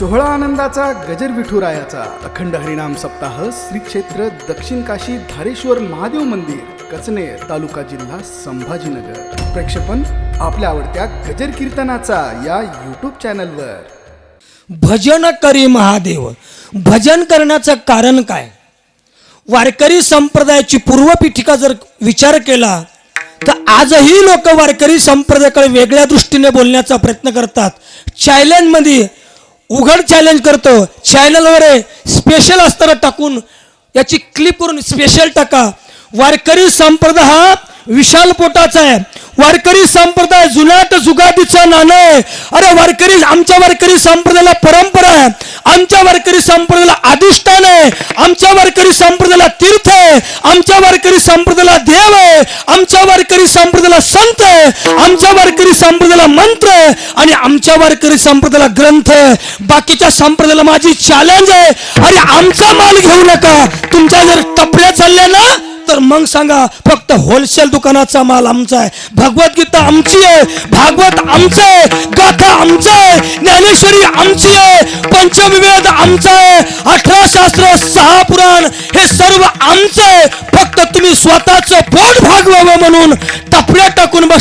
सोहळा आनंदाचा गजर विठुरायाचा अखंड हरिनाम सप्ताह श्री क्षेत्र दक्षिण काशी धारेश्वर महादेव मंदिर कचने तालुका जिल्हा संभाजीनगर. प्रेक्षपण आपल्या आवडत्या गजर कीर्तनाचा या यूट्यूब चॅनलवर भजन करी महादेव. भजन करण्याचं कारण काय? वारकरी संप्रदायाची पूर्वपीठिका जर विचार केला तर आजही लोक वारकरी संप्रदायाकडे वेगळ्या दृष्टीने बोलण्याचा प्रयत्न करतात. चायलंडमध्ये उघड चॅलेंज करतो. चॅनलवर स्पेशल असताना टाकून याची क्लिप करून स्पेशल टाका. वारकरी संप्रदाय हा विशाल पोटाचा आहे. वारकरी संप्रदाय जुनाट जुगाटीचा नाणं आहे. अरे वारकरी आमच्या वारकरी संप्रदायाला परंपरा आहे. आमच्या वारकरी संप्रदायाला अधिष्ठान आहे. आमच्या वारकरी संप्रदायाला तीर्थ आहे. आमच्या वारकरी संप्रदायाला देव आहे. आमच्या वारकरी संप्रदायाला संत आहे. आमच्या वारकरी संप्रदायाला मंत्र आहे. आणि आमच्या वारकरी संप्रदायाला ग्रंथ आहे. बाकीच्या संप्रदायाला माझी चॅलेंज आहे. अरे आमचा माल घेऊ नका. तुमच्या जर टपऱ्या चालल्या ना तर मग सांगा फक्त होलसेल दुकानाचा माल आमचा आहे. भगवद्गीता आमची आहे भागवत आमचं आहे गाथा आमचं आहे ज्ञानेश्वरी आमची आहे पंचमवेद आमचा आहे अठरा शास्त्र सहा पुराण हे सर्व आमचं आहे. फक्त तुम्ही स्वतःचं पोट भागवावं म्हणून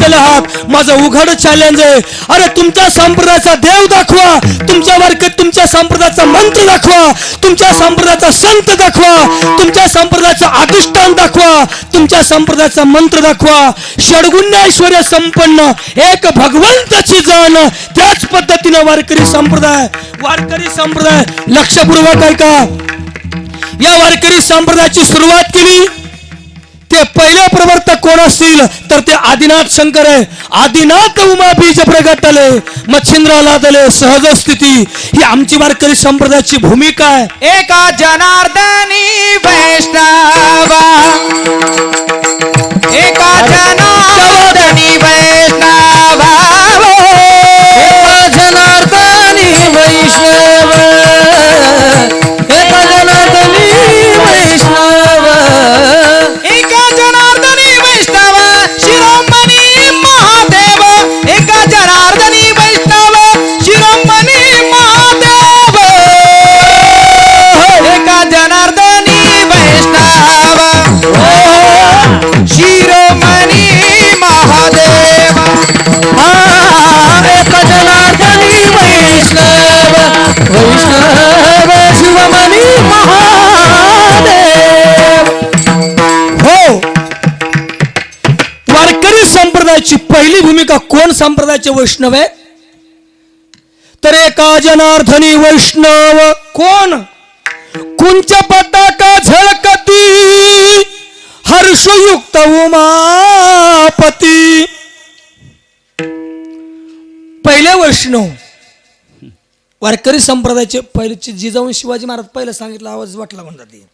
टाकून आहात माझं उघड चॅलेंज आहे. अरे तुमच्या संप्रदायाचा देव दाखवा. तुमच्या वर्गात तुमच्या संप्रदायाचा मंत्र दाखवा. तुमच्या संप्रदायाचा संत दाखवा. तुमच्या संप्रदायाचं अधिष्ठान दाखवा. तुमच्या संप्रदायाचा मंत्र दाखवा. षडगुण्यैश्वर्य संपन्न. एक भगवंताची जाण. त्याच पद्धतीनं वारकरी संप्रदाय वारकरी संप्रदाय लक्षपूर्वक आहे का या वारकरी संप्रदायाची सुरुवात केली. ते पहिले प्रवर्तक कोण असतील? तर ते आदिनाथ शंकर आहे. आदिनाथ उमा बीज प्रगटले. मच्छिंद्राला दले सहज स्थिती. ही आमची वारकरी संप्रदायाची भूमिका आहे. एका जनार्दनी संप्रदायाची भूमिका कोण संप्रदायाचे वैष्णव आहे? तर एका जनार्दनी वैष्णव. कोण? कुंच पताका झळकती. हर्षयुक्त उमापती. पहिले वैष्णव. वारकरी संप्रदायाचे पहिलेचे जिजाऊन शिवाजी महाराज पहिलं सांगितलं आवाज वाटला म्हणतात ते.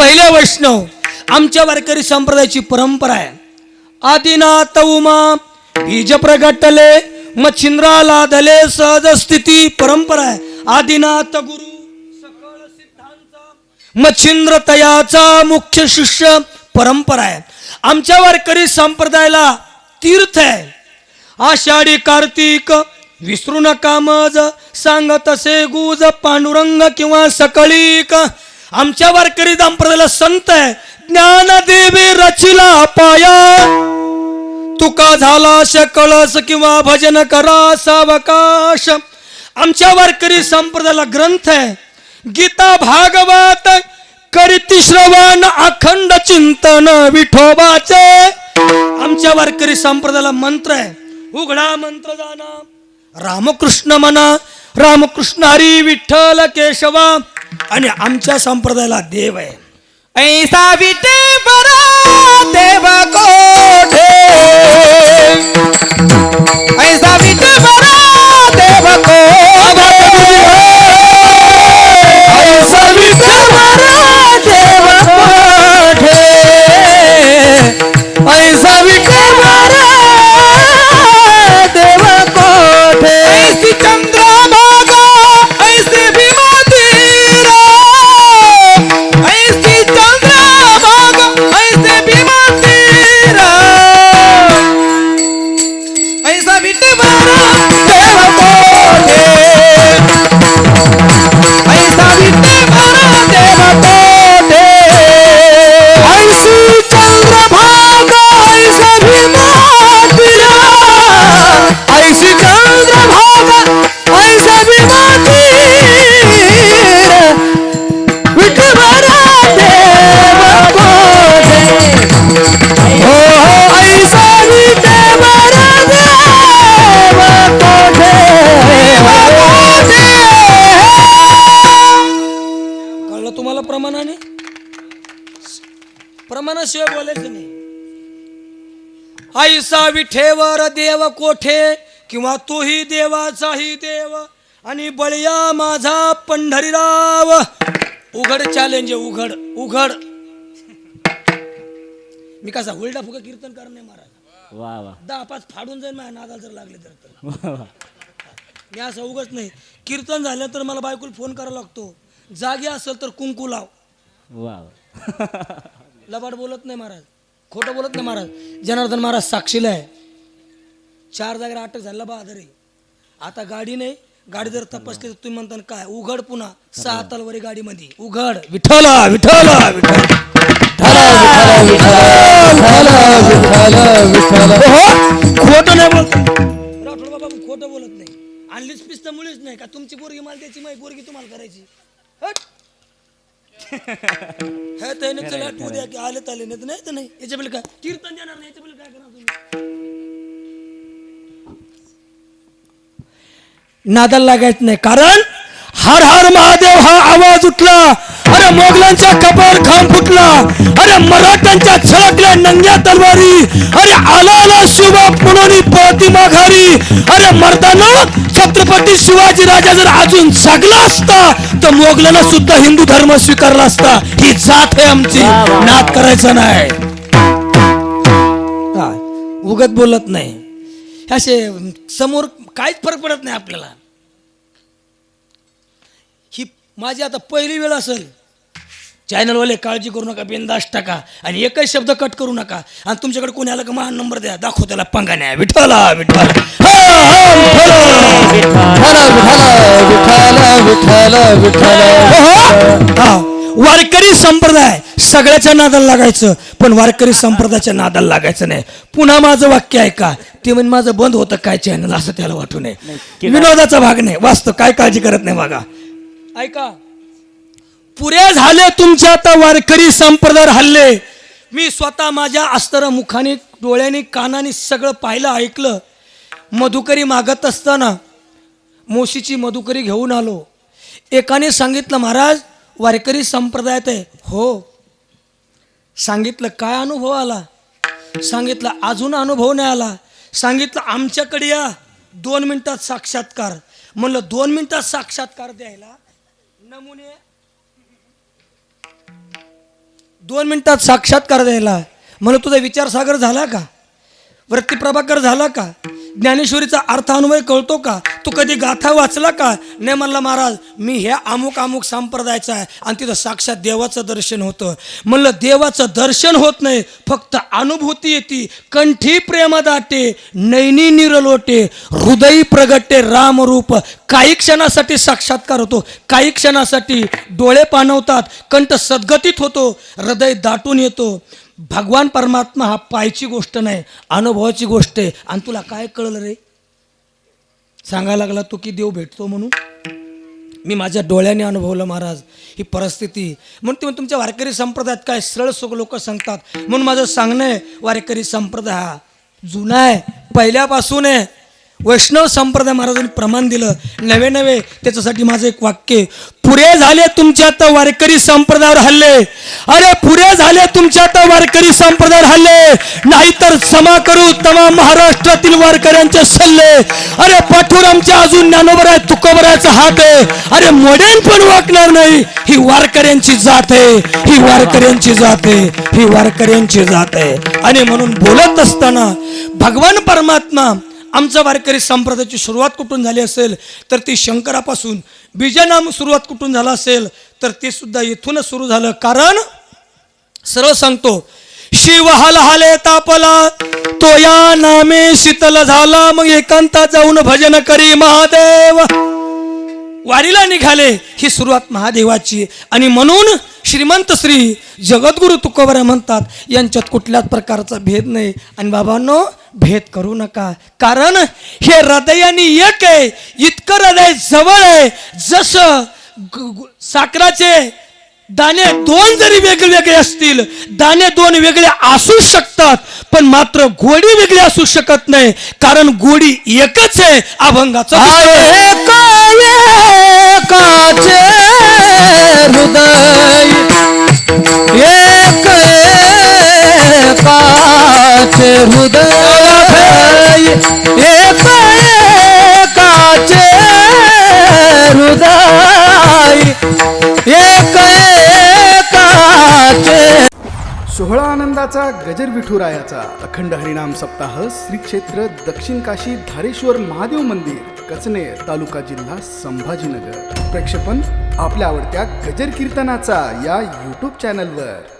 पहिले वैष्णव आमच्या वारकरी संप्रदायाची परंपरा आहे. आदिनाथ उमा बीज प्रगटले मच्छिंद्राला धले सहज स्थिती परंपरा आहे. आदिनाथ गुरु सकळ सिद्धांत मच्छिंद्र तयाचा मुख्य शिष्य परंपरा आहे. आमच्या वारकरी संप्रदायाला तीर्थ आहे. आषाढी कार्तिक विसरू नका मज सांग तसे गुज पांडुरंग किंवा सकळीक. आमच्या वारकरी संप्रदायाला संत आहे. ज्ञानदेवी रचिला पाया. तुका झाला कळस किंवा भजन करा सावकाश. आमच्या वारकरी संप्रदायाला ग्रंथ आहे. गीता भागवत करीती श्रवण अखंड चिंतन विठोबाचे. आमच्या वारकरी संप्रदायाला मंत्र आहे. उघडा मंत्र जाना. रामकृष्ण म्हणा रामकृष्ण हरी विठ्ठल केशवा. आणि आमच्या संप्रदायाला देव आहे. ऐसा विटे बरा देव कोठे ऐसा विटे बरा सांगू तुम्हाला प्रमाणाने? प्रमाणाशिवाय बोलायचं नाही. आईसा विठेवर देव कोठे? किंवा तूही देवाचाही देव. आणि बळया माझा पंढरीराव. उघड चॅलेंज उघड उघड. मी कसा हुलडा फुगा कीर्तन करणे महाराज. वा वा. दहा पाच फाडून जाईल माझ्या नादाला जर लागले तर. मी असं उगच नाही. कीर्तन झालं तर मला बायकोला फोन करावा लागतो. जागी असेल तर कुंकू लाव. वा लबाड बोलत नाही महाराज. खोटं बोलत नाही महाराज. जनार्दन महाराज साक्षीला आहे. चार जागेला अटक झाला. बहादर आहे आता गाडी नाही. गाडी जर तपासली तर तुम्ही म्हणता काय? उघड पुन्हा. सहा तलवारी गाडीमध्ये. उघड. विठ्ठला विठ्ठला विठ्ठल. खोटं नाही बोलत. राठोड बाबा खोटं बोलत नाही. आणलीच पिस्त मुळीच नाही का? तुमची पोरगी मला द्यायची माझी पोरगी तुम्हाला करायची. हे त्याने चला तू द्या की आले आले नाही तर नाही तर नाही। याच्या पहिले काय कीर्तन देणार नाही याच्या पहिले काय करणार तुम्ही नादाला लागायचं नाही कारण हर हर महादेव हा आवाज उठला। अरे मोगलांच्या कपाळ खांब फुटला. अरे मराठ्यांच्या छळकल्या नंग्या तलवारी. अरे आला आला शिवा पुनोनी पळती माघारी. अरे मर्दानो छत्रपती शिवाजी राजा जर अजून जगला असता तर मोगलांना सुद्धा हिंदू धर्म स्वीकारला असता. ही जात आहे आमची. नाद करायचा नाही. उगत बोलत नाही. असे समोर काहीच फरक पडत नाही आपल्याला. ही माझी आता पहिली वेळ असेल. चॅनलवाले काळजी करू नका बिंदास टाका. आणि एकही शब्द कट करू नका. आणि तुमच्याकडे कोणी आलं का महान नंबर द्या दाखव त्याला पंगाण्या विठ्ठला विठ्ठल. विठ्ठल. वारकरी संप्रदाय सगळ्याच्या नादाला लागायचं पण वारकरी संप्रदायाच्या नादाला लागायचं नाही. पुन्हा माझं वाक्य ऐका. ते म्हणजे माझं बंद होतं काय चॅनल असं त्याला वाटू नये. विनोदाचा भाग नाही. वास्तव काय काळजी करत नाही बघा. ऐका. पुरे झाले तुमचे आता वारकरी संप्रदाय हल्ले. मी स्वतः माझ्या अस्तर मुखाने डोळ्याने कानाने सगळं पाहिलं ऐकलं. मधुकरी मागत असताना मोशीची मधुकरी घेऊन आलो. एकाने सांगितलं महाराज वारकरी संप्रदायात आहे. हो. सांगितलं काय अनुभव आला? सांगितलं अजून अनुभव नाही आला. सांगितलं आमच्याकडे या. दोन मिनिटात साक्षात्कार. म्हणलं दोन मिनिटात साक्षात्कार द्यायला? नमुने दोन मिनिटात साक्षात्कार द्यायला. म्हणून तुझा विचारसागर झाला का? वृत्तीप्रभाकर झाला का? ज्ञानेश्वरीचा अर्थ अनुभव कळतो का? तू कधी गाथा वाचला का? नाही म्हणला महाराज मी ह्या अमुक अमुक संप्रदायाचा आहे. आणि तिथं साक्षात देवाचं दर्शन होतं. म्हणलं देवाचं दर्शन होत नाही फक्त अनुभूती येते. कंठी प्रेम दाटे नैनी निरलोटे हृदयी प्रगटे रामरूप काही क्षणासाठी साक्षात्कार होतो काही क्षणासाठी डोळे पाणवतात कंठ सद्गतीत होतो हृदय दाटून येतो. भगवान परमात्मा हा पायची गोष्ट नाही अनुभवाची गोष्ट आहे. आणि तुला काय कळलं रे? सांगायला लागला तो की देव भेटतो म्हणून. मी माझ्या डोळ्याने अनुभवलं महाराज ही परिस्थिती. म्हणून तुम्ही तुमच्या वारकरी संप्रदायात काय सरळ सुख लोक सांगतात? म्हणून माझं सांगणं आहे वारकरी संप्रदाय हा जुना आहे पहिल्यापासून आहे. वैष्णव संप्रदाय महाराजांनी प्रमाण दिलं. नवे नवे त्याच्यासाठी माझं एक वाक्य पुरे झाले तुमच्या आता वारकरी संप्रदायावर हल्ले. अरे पुरे झाले तुमच्या तर वारकरी संप्रदायावर हल्ले. नाहीतर क्षमा करू तमाम महाराष्ट्रातील वारकऱ्यांचे सल्ले. अरे पाठुरामच्या अजून ज्ञानोबराय तुकोबरायचा हात आहे. अरे मोडेन पण वाकणार नाही. ही वारकऱ्यांची जात आहे. ही वारकऱ्यांची जात आहे. ही वारकऱ्यांची जात आहे. आणि म्हणून बोलत असताना भगवान परमात्मा आमचा वारकरी संप्रदायाची सुरुवात कुठून झाली असेल तर ती शंकरापासून. बीजनाम सुरुवात कुठून झाला असेल तर ते सुद्धा इथूनच सुरू झालं. कारण सरळ सांगतो शिव हल हाले तापला तो या नामे शीतल झाला मग एकांतात जाऊन भजन करी महादेव. वारीला निघाले. ही सुरुवात महादेवाची आणि म्हणून श्रीमंत श्री जगद्गुरु तुकोबरा म्हणतात यांच्यात कुठल्याच प्रकारचा भेद नाही. आणि बाबांनो भेद करू नका. कारण हे हृदयाने एक आहे. इतकं हृदय जवळ आहे. जसं साखराचे दाणे दोन जरी वेगवेगळे असतील दाणे दोन वेगळे असू शकतात पण मात्र गोडी वेगळी असू शकत नाही. कारण गोडी एकच आहे अभंगाचं. एकाचे हृदय एक एकाचे हृदय एक सोहळा आनंदाचा गजर विठुरायाचा अखंड हरिणाम सप्ताह श्री क्षेत्र दक्षिण काशी धारेश्वर महादेव मंदिर कचने तालुका जिल्हा संभाजीनगर. प्रेक्षपण आपल्या आवडत्या गजर कीर्तनाचा या यूट्यूब चॅनलवर